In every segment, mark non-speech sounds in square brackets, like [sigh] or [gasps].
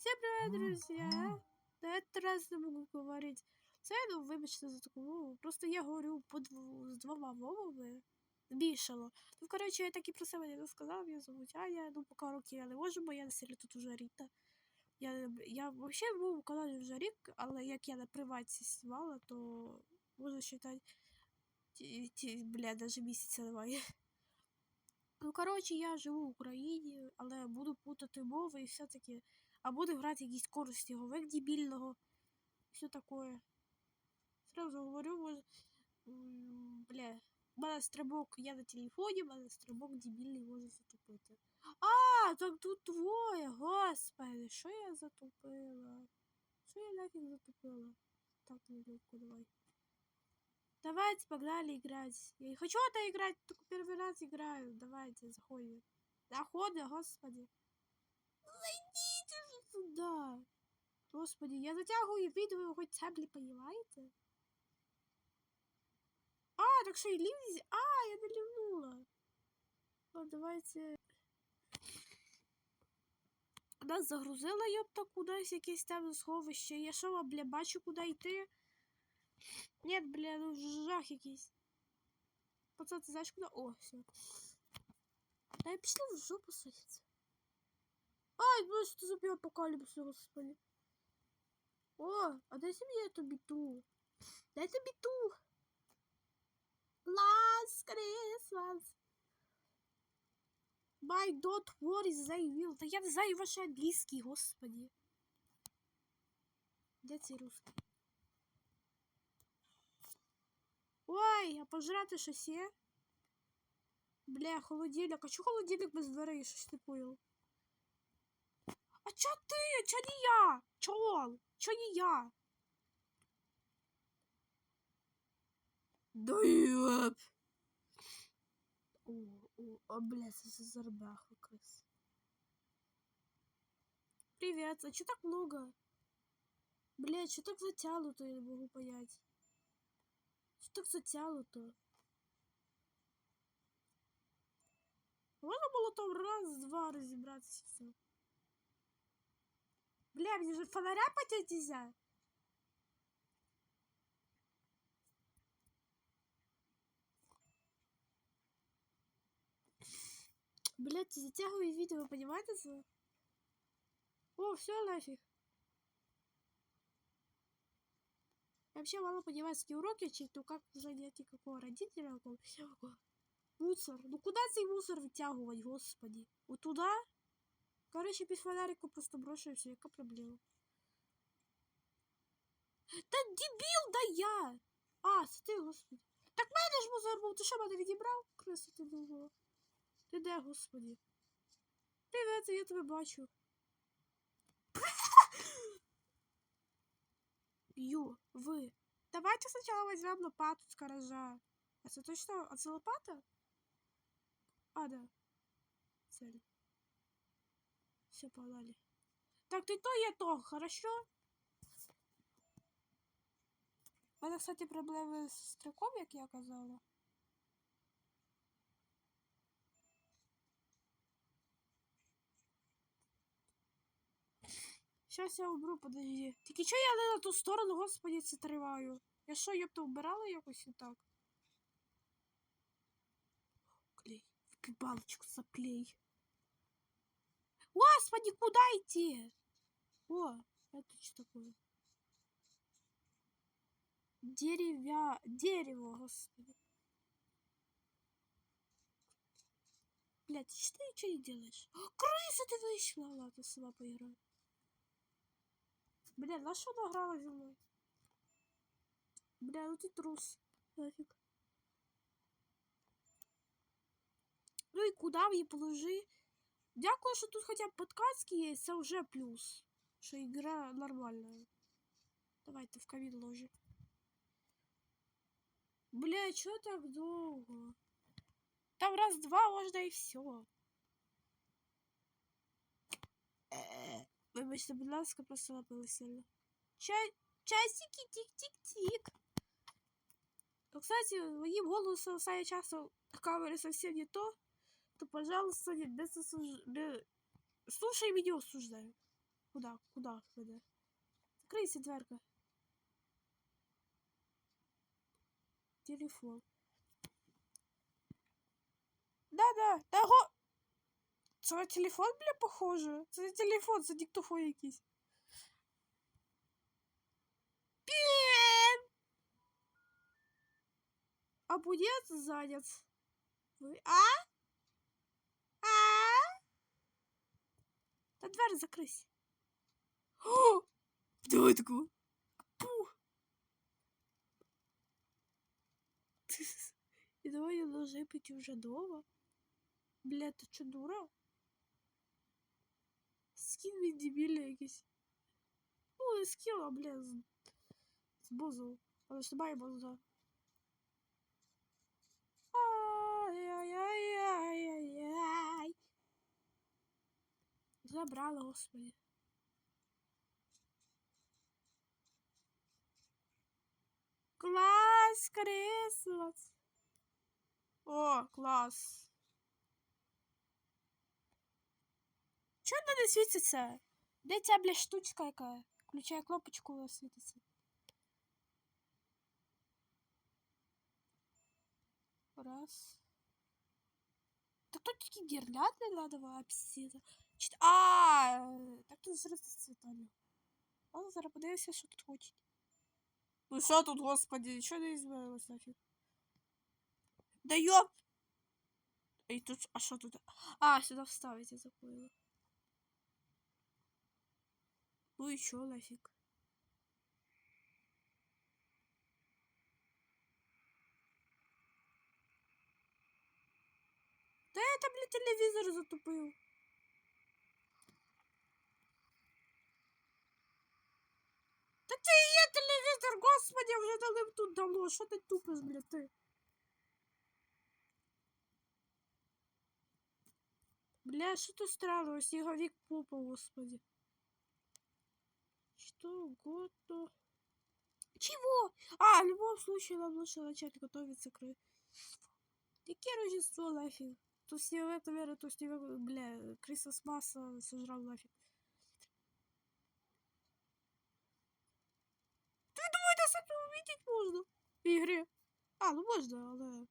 Всем привет, друзья! На этот раз не могу говорить. Це, ну, вибачте за таку мову. Просто я говорю по дв... з двома мовами. Збільшало. Ну, коротше, я так і про себе не розказав, я зовуть Аня. Ну, поки роки я не можу, бо я на селі тут уже Ріта. Я, я взагалі був у каналі вже рік, але як я на приватці знімала, то можна вважати, ті, ті, бля, навіть місяця немає. Ну, коротше, я живу в Україні, але буду путати мови і все таке. А буду грати якийсь користіговик дебільного. Все такое. Сразу говорю, може. м, Бля. У мене стрибок, я на телефоні, у мене стрибок дебільний може затупити. А, так тут двоє, господи, що я затупила? Що я нафіг затупила? Так, нелегко, давай. Давайте, погнали играть. Я не хочу это играть, только первый раз играю. Давайте, заходим. Заходи, господи. Зайдите же сюда. Господи, я затягую відео, хоч цеблі, понимаете? А, так що і лівзі. А, я не лівнула. Ну, давайте. Нас загрузила йопта кудись якесь темне сховище. Я що, вам, бля, бачу, куди йти? Нет, бля, ну жах якийсь. Пацан, ти знаєш куди? О, все. Дай пішли в жопу садиться. Ай, ну що за апокаліпсис, господи. О, а дайте мені эту біту. Дайте біту. Last Christmas. My dot what is they will. Та я не знаю ваш англійський, господи. Де цей русский? Ой, а пожрати щось є? Бля, холодильник. А чого холодильник без дверей? Щось не понял. А чо ти? Чо не я? Чол? Чо не я? Да ёп. О, о, а, бля, це за зарбяха крыс. Привет, а чё так много? Бля, чё так затянуто, я не могу понять. Что так затянуто? Можно было там раз-два разобраться и все. Бля, мне же фонаря потянуть нельзя. Блять, затягиваю видео, понимаете? О, все нафиг. Я вообще мало понимаю, уроки учить, ну как занятие какого родителя, какого всего. Мусор. Ну куда цей мусор вытягивать, господи? Вот туда? Короче, без фонарика просто все, яка проблема. Та дебіл, да я! А, це господи. Так мене ж мусор був, ти що мене відібрав? Криса ти думала. Ти де, господи? Привет, я тебе бачу. Ю, ви. Давайте спочатку возьмем лопату з гаража. Це точно? А це лопата? А, да. Цель. Все, погнали. Так, ты то, я то, хорошо? Мене, кстати, проблеми з строком, як я казала. Щас я уберу, подожди. Тільки чого я на ту сторону, господи, це триваю? Я що, ёпта, вбирала якось і так? Клей. В балочку заклей. Господи, куда идти? О, это что такое? Деревя... Дерево, господи. Блядь, что ты не делаешь? [gasps] Крыса ты вышла! Ладно, сама поиграю. Бля, на что она играла за мной? Бля, ну ты трус. Нафиг. Ну и куда мне положи? Дякую, що тут хоча б подказки є, це вже плюс. Що ігра нормальна. Давайте в камін ложи. Бля, чого так довго? Там раз-два можна і все. Вибачте, будь ласка, просто лапили сильно. Ча... Часики тик-тик-тик. Ну, кстати, моим голосом самое часто в камере совсем не то, то, пожалуйста, не, без осуж... не... слушай меня осуждаю. Куда? Куда веде? Закрийся, дверка. Телефон. Да-да, да го... Це на телефон, бля, похоже? Це не телефон, це диктофон якийсь. Пін! Абонент занят. Ви... А? А? Та двері закрись. О! Давай таку. Пух. І давай я должна піти вже дома. Бля, ти чо дура? Скін від дебіля якийсь. Ну, не скіл, а бля, з, з бозу. Але ж немає боза. Ай-яй-яй-яй-яй. Забрала, господи. Клас, Крисмас. О, клас. Чого вона не світиться? Де ця, бля, штучка яка? Включає кнопочку, вона світиться. Раз. Так тут тільки гірлянди надо вообще. Чит... А, так тут зараз з цвітами. Ладно, зараз подивимося, що тут хочуть. Ну що тут, господи, нічого не змінилось нафіг. Да ёп! І тут, а що тут? А, сюди вставить, я забыла. Ну и чё нафиг? Да это, блядь, телевизор затупил. Та це і є телевізор, господи, вже дали тут давно. Що ти тупиш, блядь, ти? Бля, что то странного, снеговик попа, господи. Что угодно. Чего? А, в любом случае нам лучше начать готовиться к Какие Рождество нафиг? То снеговик, наверное, то снеговик, бля, Крисмас масса сожрал нафиг. думаешь, это увидеть можно в игре? А, ну можно, але...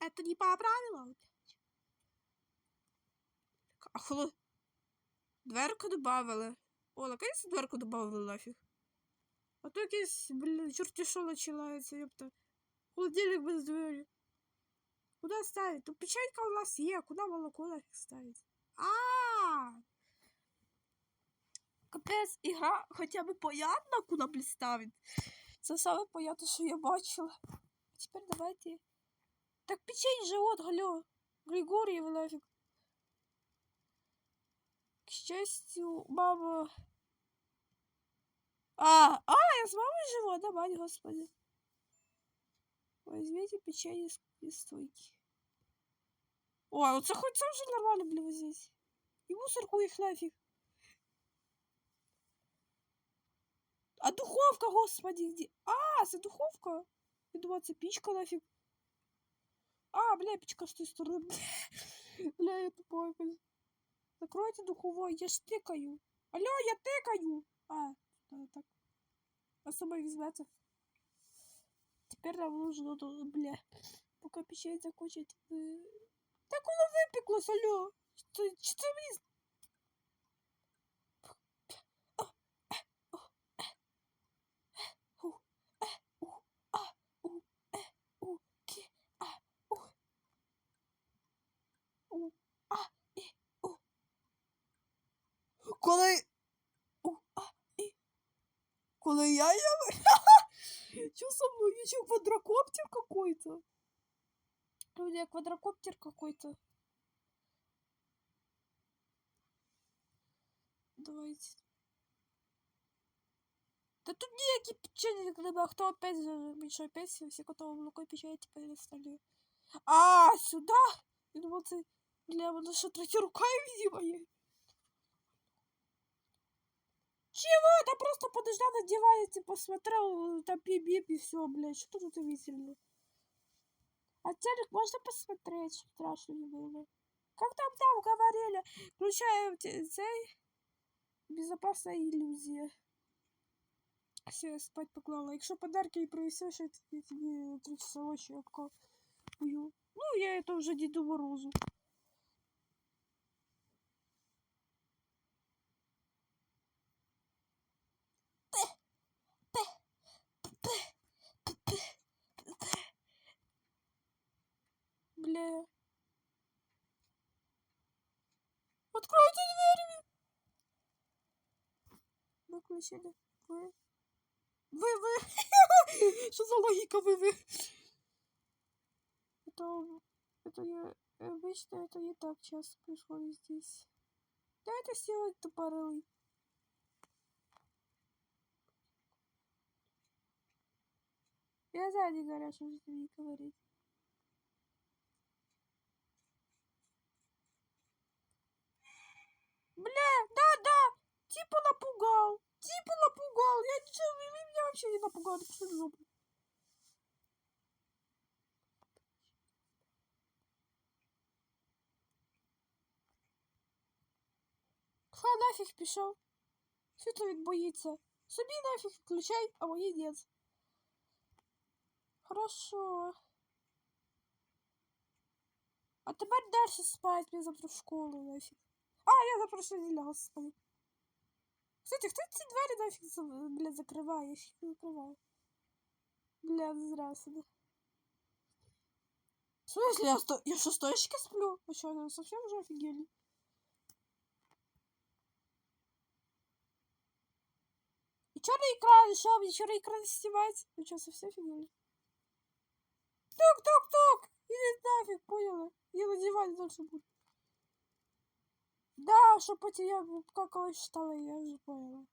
Это не по правилам. А холо... Дверку добавили. О, наконец дверку добавили нафиг. А то якийсь, блін, чорті що починається, ёпта. Холодильник без двері. Куда ставить? Тут печенька у нас є, куда молоко нафиг ставить? А, -а, -а! Капець, ігра хоча б понятно, куди блін ставить. Це саме понятно, що я бачила. Тепер давайте. Так печень живот, галё. Григорьев нафиг. К счастью, мама... А, а, я с мамой живу, да, мать, господи. Возьмите печенье из, из стойки. О, ну це хоч це вже нормально, блін, здесь. І мусорку їх нафиг. А духовка, господи, где? А, це духовка. Я думала, це пічка нафиг. А, бля, печка с той стороны. [laughs] Бля, я тупой. Закройте духовой, я ж тикаю. Алло, я тикаю. А, да, так. А собой візьметься. Тепер нам нужно, ну, бля, поки печень закончить. Так воно випеклось, алло. Чи, чи це мені... какой-то? Люди, я квадрокоптер какой-то. Давайте. Да тут ніякі печені, а хто опять за більшою пенсією, всі готові молоко печені тепер інсталює. А, сюда? Я думал, це, бля, воно що третя рука, видимо, є. Чего? Да просто подождал на диване, типа, посмотрел, там пип и все, блядь, что тут удивительно. А телек можно посмотреть, чтобы страшно не было. Как там там говорили, включаем цей Безопасна ілюзія. Все, я спать поклала. Якщо подарки і принесеш, я тобі тобі три часа ночі обкую. Ну, я это вже Діду Морозу. Бля. Откройте двери! Выключили. Вы. Вы, вы. [laughs] Что за логика вы, вы? Это, это не, обычно это не так часто происходит здесь. Да это сделать тупорылый. Я сзади что не говорить. Бля, да, да, типа напугал. Типа напугал. Я ничего, вы меня вообще не напугали. Что за жопу? Хай нафіг пішов. Світло він боїться. Собі нафіг включай, а мої нет. Хорошо. А тепер дальше спать, мне завтра в школу нафіг. А, я завтра сьогодні лягу спати. Кстати, хто ці двері нафіг, за- блядь, закриває? Я їх не закриваю. Бля, зря себе. В смысле, я, сто... я что, стоечки сплю? А что, я совсем уже офигели? И черный экран, что, мне черный экран снимать? Вы что, совсем офигели? Тук-тук-тук! Иди нафиг, поняла? Я на диване дальше буду. Да, чтоб потом я какого считала, я уже поняла.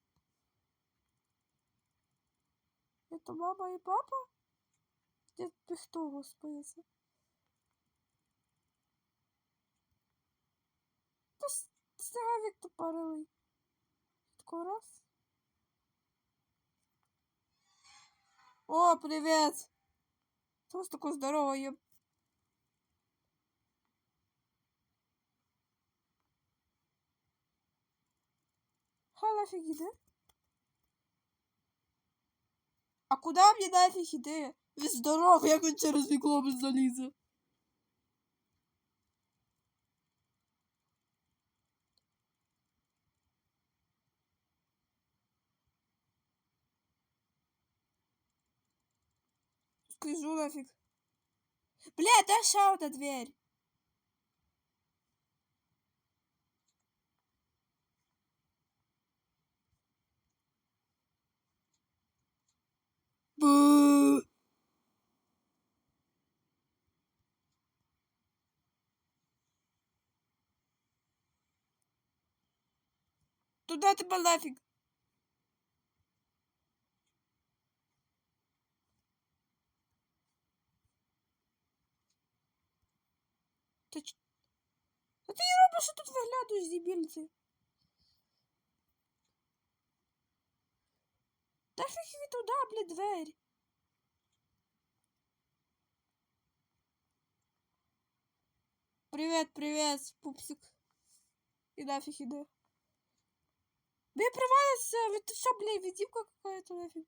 Это мама и папа? Ты кто, господи? Ты снеговик тупорылый. Такой раз. О, привет! Кто такой здоровый, еб... нафиг іди. А куди мені нафіг іди? Він здоровий, як він через вікно без залізе. Скажу нафиг. Бля, дай ще одна дверь. Бу. Туда тебе нафиг. Ти ч... А ти робиш, що тут виглядуєш, дебільці? Та фіг ви туди, блядь, двері. Привет, привет, пупсик. И нафиг иди. Блин, провалится, это что, блядь, видимка какая-то нафиг.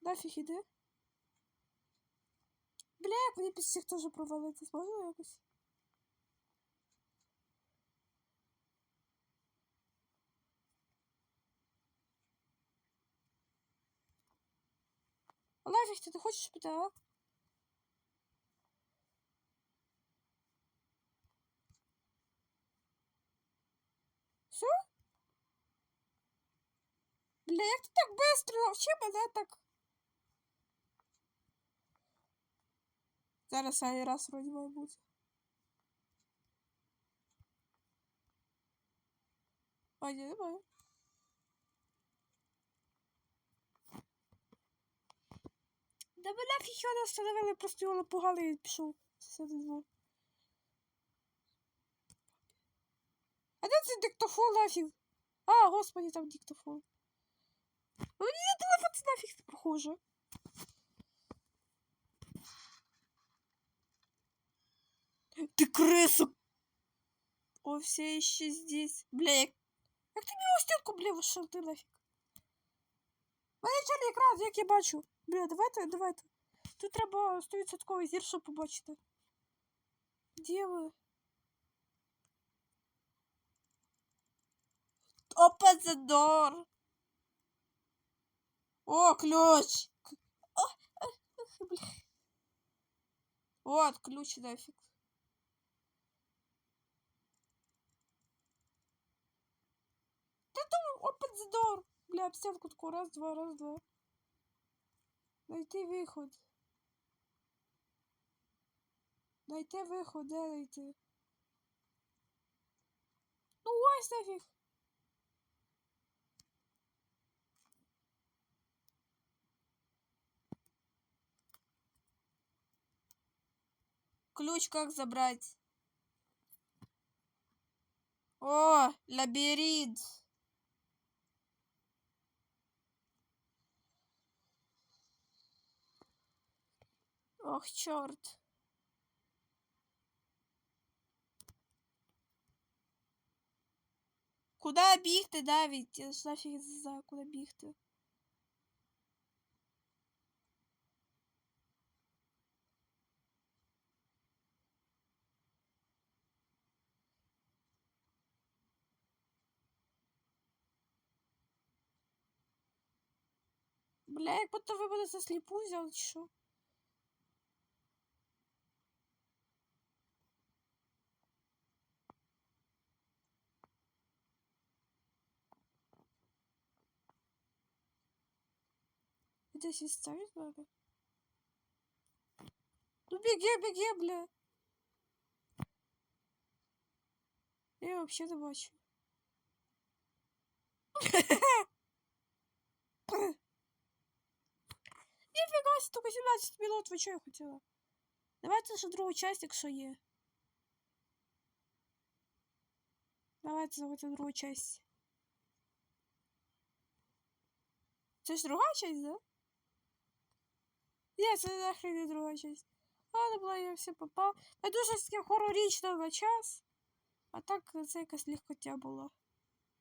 Нафіг іди. Бля, як мені під всіх теж провалити, можна якось? А нафіг ти, ти хочеш піти, а? Все? Бля, як ти так быстро навчи мене так? Зараз раз вроді має бути. А, ні, немає. Да ми нафіг його не остановили, просто його напугали і пішов. А де цей диктофон нафіг? А, господи, там диктофон. Мені телефон це нафіг не похоже. ты крыса! О, все еще здесь. Бля, як, як ти мені у стінку, бля, вийшов ти нафіг. Мене чорний екран, як я бачу. Бля, давайте, давайте. Тут треба 100% зір, щоб побачити. Де ви? Open the door. О, ключ. К- О, ах, ах, бля. Вот, ключ нафиг. Да open the door. Бля, об стенку такую, раз, два, раз, два. Найти виход. Найти виход, де найти? Ну ось нафіг. Ключ как забрать? О, лабиринт. Ох, черт. Куда бігти, Давід? Я ж нафіг не знаю, куди бігти. Бля, як будто ви мене за сліпу взяли, що? Десь відставить надо? Ну беги, беги, бля. Я вообще не бачу. Ніфіга, себе, тільки 17 минут, ви що я хотіла? Давайте ще другу часть, якщо є. Давайте давайте другу часть. Це ж друга часть, да? Ні, це нахрен не друга часть. Ладно, була я все попав. Я дуже таке хорорічно на час. А так це якась легкотя була.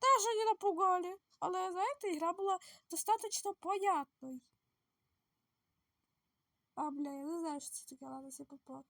Даже не напугали. Але, знаєте, гра була достатньо понятною. А, бля, я не знаю, що це таке, ладно, все попав.